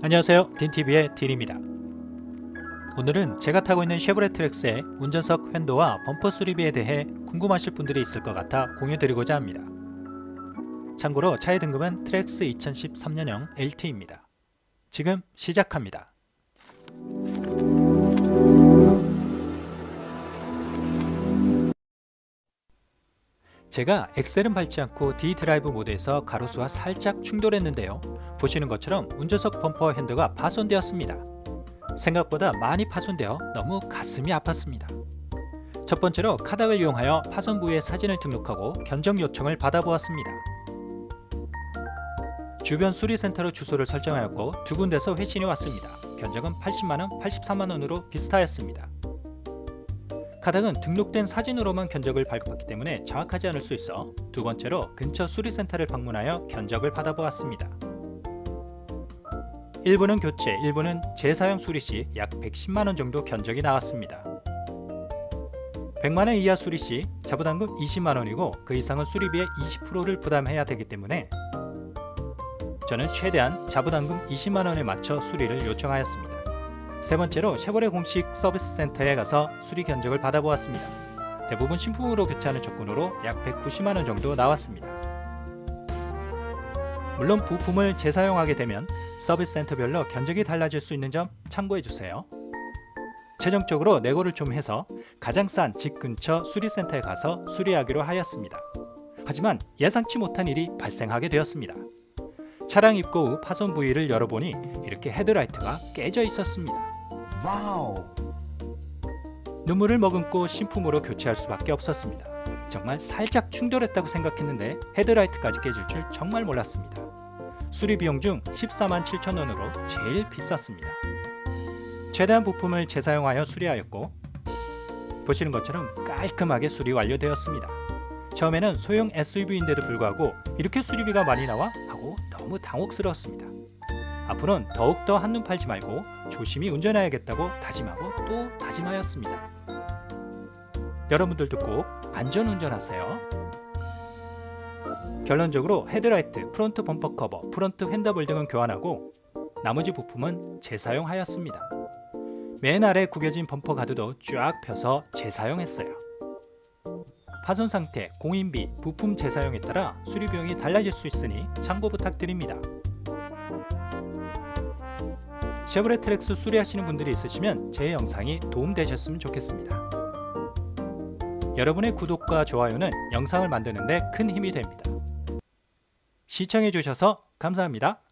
안녕하세요. 딘TV의 딘입니다. 오늘은 제가 타고 있는 쉐보레 트랙스의 운전석 횡도와 범퍼 수리비에 대해 궁금하실 분들이 있을 것 같아 공유드리고자 합니다. 참고로 차의 등급은 트랙스 2013년형 LT입니다. 지금 시작합니다. 제가 엑셀은 밟지 않고 D 드라이브 모드에서 가로수와 살짝 충돌했는데요. 보시는 것처럼 운전석 범퍼 핸드가 파손되었습니다. 생각보다 많이 파손되어 너무 가슴이 아팠습니다. 첫 번째로 카닥을 이용하여 파손 부위의 사진을 등록하고 견적 요청을 받아보았습니다. 주변 수리센터로 주소를 설정하였고 두 군데서 회신이 왔습니다. 견적은 80만원, 83만원으로 비슷하였습니다. 카닥은 등록된 사진으로만 견적을 발급받기 때문에 정확하지 않을 수 있어 두 번째로 근처 수리센터를 방문하여 견적을 받아보았습니다. 일부는 교체, 일부는 재사용 수리 시 약 110만 원 정도 견적이 나왔습니다. 100만 원 이하 수리 시 자부담금 20만 원이고 그 이상은 수리비의 20%를 부담해야 되기 때문에 저는 최대한 자부담금 20만 원에 맞춰 수리를 요청하였습니다. 세 번째로 쉐보레 공식 서비스 센터에 가서 수리 견적을 받아보았습니다. 대부분 신품으로 교체하는 조건으로 약 190만 원 정도 나왔습니다. 물론 부품을 재사용하게 되면 서비스 센터별로 견적이 달라질 수 있는 점 참고해 주세요. 최종적으로 내고를 좀 해서 가장 싼 집 근처 수리센터에 가서 수리하기로 하였습니다. 하지만 예상치 못한 일이 발생하게 되었습니다. 차량 입고 후 파손 부위를 열어보니 이렇게 헤드라이트가 깨져 있었습니다. 와우. 눈물을 머금고 신품으로 교체할 수밖에 없었습니다. 정말 살짝 충돌했다고 생각했는데 헤드라이트까지 깨질 줄 정말 몰랐습니다. 수리 비용 중 14만 7천 원으로 제일 비쌌습니다. 최대한 부품을 재사용하여 수리하였고 보시는 것처럼 깔끔하게 수리 완료되었습니다. 처음에는 소형 SUV인데도 불구하고 이렇게 수리비가 많이 나와 너무 당혹스러웠습니다. 앞으로는 더욱더 한눈 팔지 말고 조심히 운전해야겠다고 다짐하고 또 다짐하였습니다. 여러분들도 꼭 안전 운전하세요. 결론적으로 헤드라이트, 프론트 범퍼 커버, 프론트 핸더블 등은 교환하고 나머지 부품은 재사용하였습니다. 맨 아래 구겨진 범퍼 가드도 쫙 펴서 재사용했어요. 파손 상태, 공인비, 부품 재사용에 따라 수리 비용이 달라질 수 있으니 참고 부탁드립니다. 쉐보레 트랙스 수리하시는 분들이 있으시면 제 영상이 도움되셨으면 좋겠습니다. 여러분의 구독과 좋아요는 영상을 만드는 데 큰 힘이 됩니다. 시청해주셔서 감사합니다.